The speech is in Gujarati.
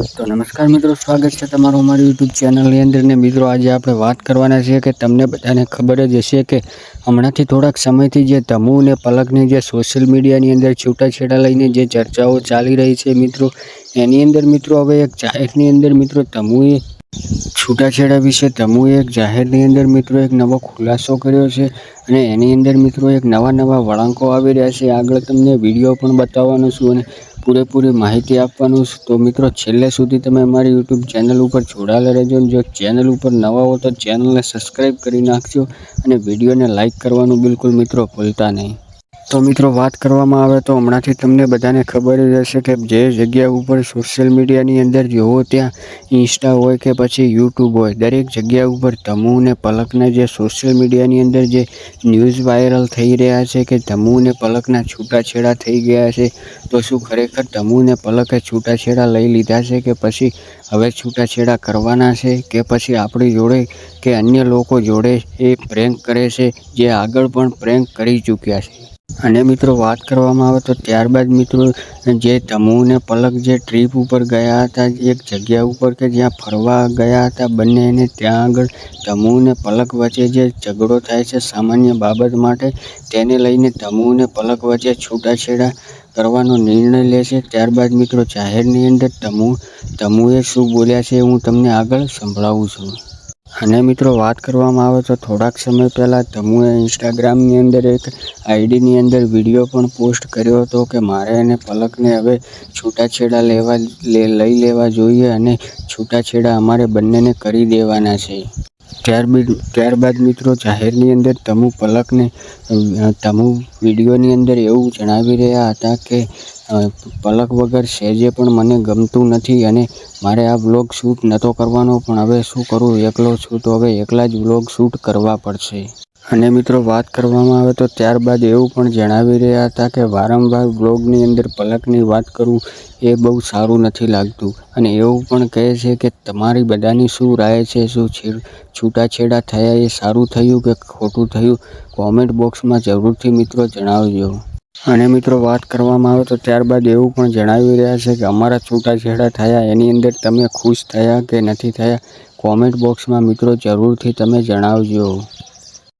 તો નમસ્કાર મિત્રો, સ્વાગત છે તમારું અમારી યુટ્યુબ ચેનલની અંદર. ને મિત્રો, આજે આપણે વાત કરવાના છીએ કે તમને બધાને ખબર જ હશે કે હમણાંથી થોડાક સમયથી જે તમુ અને પલકની જે સોશિયલ મીડિયાની અંદર છૂટાછેડા લઈને જે ચર્ચાઓ ચાલી રહી છે મિત્રો, એની અંદર મિત્રો, હવે એક જાહેરની અંદર મિત્રો તમુએ છૂટાછેડા વિશે તમુએ એક જાહેરની અંદર મિત્રો એક નવો ખુલાસો કર્યો છે અને એની અંદર મિત્રો એક નવા નવા વળાંકો આવી રહ્યા છે. આગળ તમને વીડિયો પણ બતાવવાનો છું અને પૂરેપૂરી માહિતી આપવાનું તો મિત્રો છેલ્લે સુધી તમે અમારી યુટ્યુબ ચેનલ ઉપર જોડાયેલા રહેજો જો ચેનલ ઉપર નવા હો તો ચેનલને સબસ્ક્રાઈબ કરી નાખજો અને વિડીયોને લાઇક કરવાનું બિલકુલ મિત્રો ભૂલતા નહીં. તો મિત્રો વાત કરવામાં આવે તો હમણાંથી તમને બધાને ખબર જ હશે કે જે જગ્યા ઉપર સોશિયલ મીડિયાની અંદર જોવો ત્યાં ઇન્સ્ટા હોય કે પછી યુટ્યુબ હોય, દરેક જગ્યા ઉપર તમુને પલકના જે સોશિયલ મીડિયાની અંદર જે ન્યૂઝ વાયરલ થઈ રહ્યા છે કે અને પલકના છૂટાછેડા થઈ ગયા છે, તો શું ખરેખર તમુને પલકે છૂટાછેડા લઈ લીધા છે કે પછી હવે છૂટાછેડા કરવાના છે કે પછી આપણી જોડે કે અન્ય લોકો જોડે એ પ્રેન્ક કરે છે, જે આગળ પણ પ્રેન્ક કરી ચૂક્યા છે? અને મિત્રો વાત કરવામાં આવે તો ત્યારબાદ મિત્રો જે તમુ અને પલક જે ટ્રીપ ઉપર ગયા હતા, એક જગ્યા ઉપર કે જ્યાં ફરવા ગયા હતા બંનેને, ત્યાં આગળ તમુ અને પલક વચ્ચે જે ઝઘડો થાય છે સામાન્ય બાબત માટે, તેને લઈને તમુ અને પલક વચ્ચે છૂટાછેડા કરવાનો નિર્ણય લે છે. ત્યારબાદ મિત્રો જાહેરની અંદર તમુ, તમુએ શું બોલ્યા છે હું તમને આગળ સંભળાવું છું. અને મિત્રો, વાત કરવામાં આવે તો થોડાક સમય પહેલાં તમુએ ઇન્સ્ટાગ્રામની અંદર એક આઈડીની અંદર વીડિયો પણ પોસ્ટ કર્યો હતો કે મારે અને પલકને હવે છૂટાછેડા લેવા લઈ લેવા જોઈએ અને છૂટાછેડા અમારે બંનેને કરી દેવાના છે. ત્યારબાદ ત્યારબાદ મિત્રો, જાહેરની અંદર તમુ પલકને તમુ વિડીયોની અંદર એવું જણાવી રહ્યા હતા કે પલક વગર સહેજે પણ મને ગમતું નથી અને મારે આ વ્લોગ શૂટ નહોતો કરવાનો, પણ હવે શું કરું? એકલો છું તો હવે એકલા જ વ્લોગ શૂટ કરવા પડશે. અને મિત્રો, વાત કરવામાં આવે તો ત્યારબાદ એવું પણ જણાવી રહ્યા હતા કે વારંવાર વ્લોગની અંદર પલકની વાત કરું એ બહુ સારું નથી લાગતું. અને એવું પણ કહે છે કે તમારી બધાની શું રાય છે, શું છૂટાછેડા થયા એ સારું થયું કે ખોટું થયું? કોમેન્ટ બોક્સમાં જરૂરથી મિત્રો જણાવજો. અને મિત્રો વાત કરવામાં આવે તો ત્યારબાદ એવું પણ જણાવી રહ્યા છે કે અમારા છૂટાછેડા થયા, એની અંદર તમે ખુશ થયા કે નથી થયા કોમેન્ટ બોક્સમાં મિત્રો જરૂરથી તમે જણાવજો.